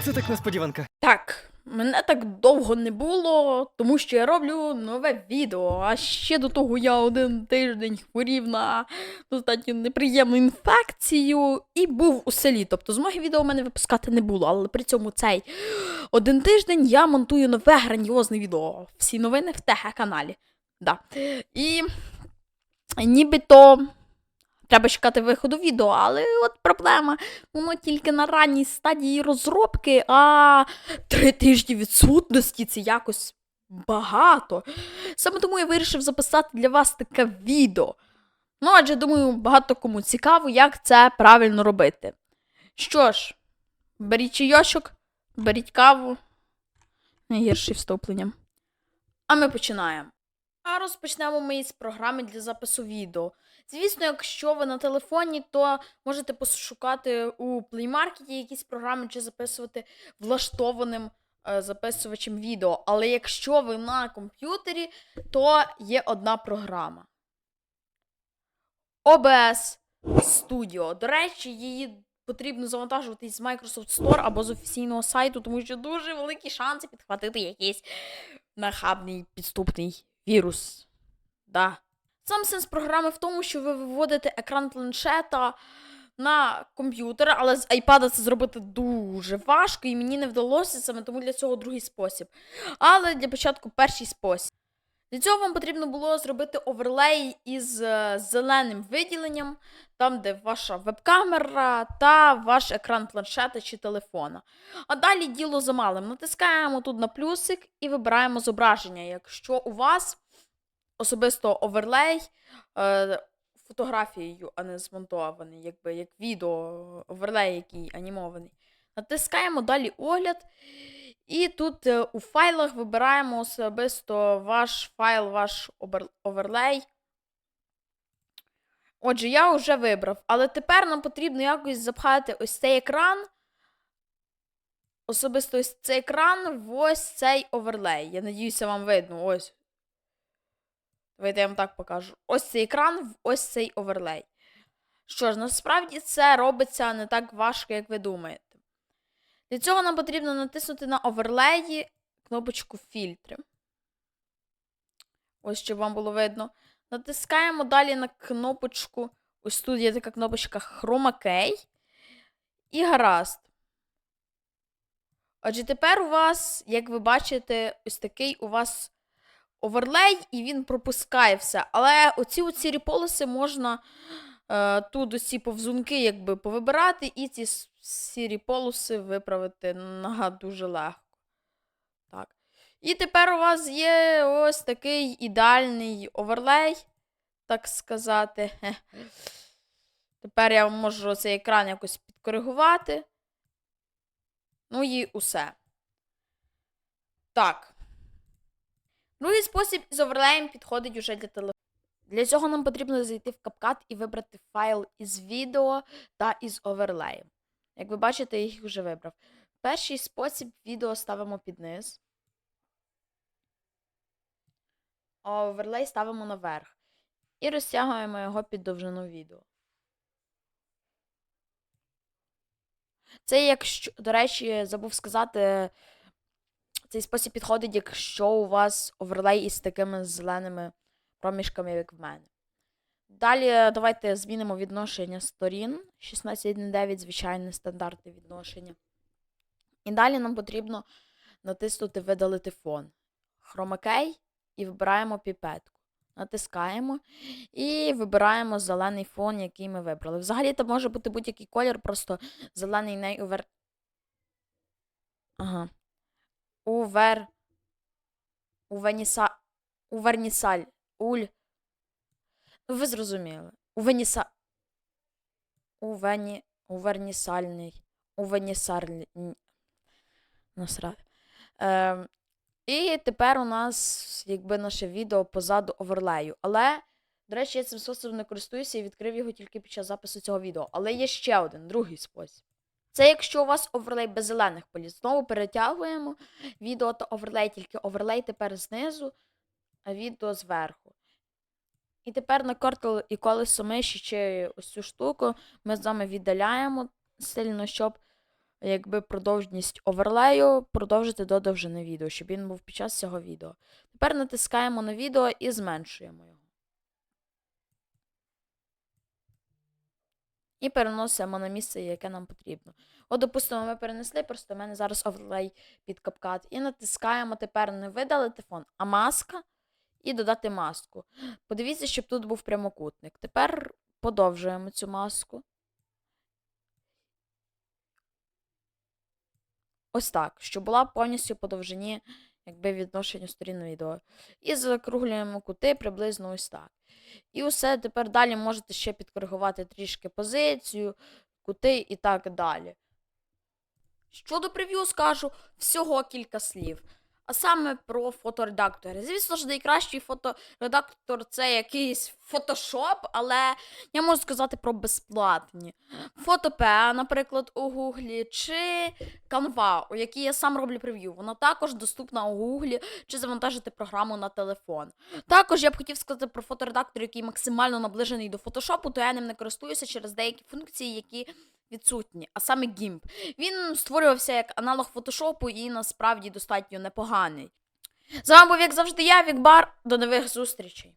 Оце так несподіванка. Так, мене так довго не було, тому що я роблю нове відео. А ще до того я один тиждень хворів на достатньо неприємну інфекцію і був у селі. Тобто змоги відео в мене випускати не було, але при цьому цей один тиждень я монтую нове грандіозне відео. Всі новини в ТГ каналі. Да. І нібито треба чекати виходу відео, але от проблема. Воно тільки на ранній стадії розробки, а три тижні відсутності це якось багато. Саме тому я вирішив записати для вас таке відео. Ну, адже думаю, багато кому цікаво, як це правильно робити. Що ж, беріть чайочок, беріть каву. Найгірший вступленням. А ми починаємо. А розпочнемо ми із програми для запису відео. Звісно, якщо ви на телефоні, то можете пошукати у Play Market якісь програми чи записувати влаштованим е, записувачем відео. Але якщо ви на комп'ютері, то є одна програма. OBS Studio. До речі, її потрібно завантажувати з Microsoft Store або з офіційного сайту, тому що дуже великі шанси підхватити якийсь нахабний підступний вірус. Да. Сам сенс програми в тому, що ви виводите екран планшета на комп'ютер, але з iPad це зробити дуже важко, і мені не вдалося саме тому для цього другий спосіб. Але для початку перший спосіб. Для цього вам потрібно було зробити оверлей із е, зеленим виділенням, там, де ваша веб-камера та ваш екран планшета чи телефона. А далі діло за малим. Натискаємо тут на плюсик і вибираємо зображення. Якщо у вас особисто оверлей е, фотографією, а не змонтований, якби як відео, оверлей, який анімований. Натискаємо далі огляд. І тут е, у файлах вибираємо особисто ваш файл, ваш оверлей. Отже, я вже вибрав. Але тепер нам потрібно якось запхати ось цей екран. Особисто ось цей екран ось цей оверлей. Я надіюся, вам видно. Ось. Давайте я вам так покажу. Ось цей екран ось цей оверлей. Що ж, насправді це робиться не так важко, як ви думаєте. Для цього нам потрібно натиснути на оверлеї кнопочку фільтри. Ось щоб вам було видно. Натискаємо далі на кнопочку. Ось тут є така кнопочка Key. І гаразд. Отже, тепер у вас, як ви бачите, ось такий у вас оверлей, і він пропускає все. Але оці оці ріполиси можна тут усі повзунки якби повибирати, і ці сірі полоси виправити на дуже легко. Так. І тепер у вас є ось такий ідеальний оверлей, так сказати. Тепер я можу цей екран якось підкоригувати. Ну і усе. Так. Другий спосіб з оверлеєм підходить уже для телефону. Для цього нам потрібно зайти в CapCut і вибрати файл із відео та із оверлеєм. Як ви бачите, я їх вже вибрав. Перший спосіб відео ставимо під низ. А оверлей ставимо наверх. І розтягуємо його під довжину відео. Це, якщо, до речі, забув сказати, цей спосіб підходить, якщо у вас оверлей із такими зеленими проміжками, як в мене. Далі давайте змінимо відношення сторін. 16.1.9 звичайне стандартне відношення. І далі нам потрібно натиснути Видалити фон. Хромакей і вибираємо піпетку. Натискаємо і вибираємо зелений фон, який ми вибрали. Взагалі це може бути будь-який колір, просто зелений не увер. Ага. Увер. Увеніса... Увернісаль. Уль. Ви зрозуміли. Увеніса... Увені... Увернісальний. Увенісарль... Насрати. Ем, і тепер у нас, якби наше відео позаду оверлею. Але, до речі, я цим способом не користуюся і відкрив його тільки під час запису цього відео. Але є ще один, другий спосіб. Це якщо у вас оверлей без зелених поліс. Знову перетягуємо відео та оверлей, тільки оверлей тепер знизу, відео зверху. І тепер на карту і колесо миші чи ось цю штуку ми з вами віддаляємо сильно, щоб якби продовжність оверлею продовжити до довжини відео, щоб він був під час цього відео. Тепер натискаємо на відео і зменшуємо його. І переносимо на місце, яке нам потрібно. От, допустимо, ми перенесли, просто в мене зараз оверлей під капкат. І натискаємо тепер не видалити фон, а маска і додати маску. Подивіться, щоб тут був прямокутник. Тепер подовжуємо цю маску. Ось так, щоб була повністю по довжині якби відношенню сторін відео. І закруглюємо кути приблизно ось так. І усе тепер далі можете ще підкоригувати трішки позицію, кути і так далі. Щодо прев'ю скажу всього кілька слів. А саме про фоторедактори. Звісно ж, найкращий фоторедактор це якийсь фотошоп, але я можу сказати про безплатні. Фотопе, наприклад, у Гуглі, чи Canva, у якій я сам роблю прев'ю. Вона також доступна у Гуглі, чи завантажити програму на телефон. Також я б хотів сказати про фоторедактор, який максимально наближений до фотошопу, то я ним не користуюся через деякі функції, які відсутні, а саме GIMP. Він створювався як аналог фотошопу і насправді достатньо непоганий. З вами був, як завжди, я, Вікбар. До нових зустрічей.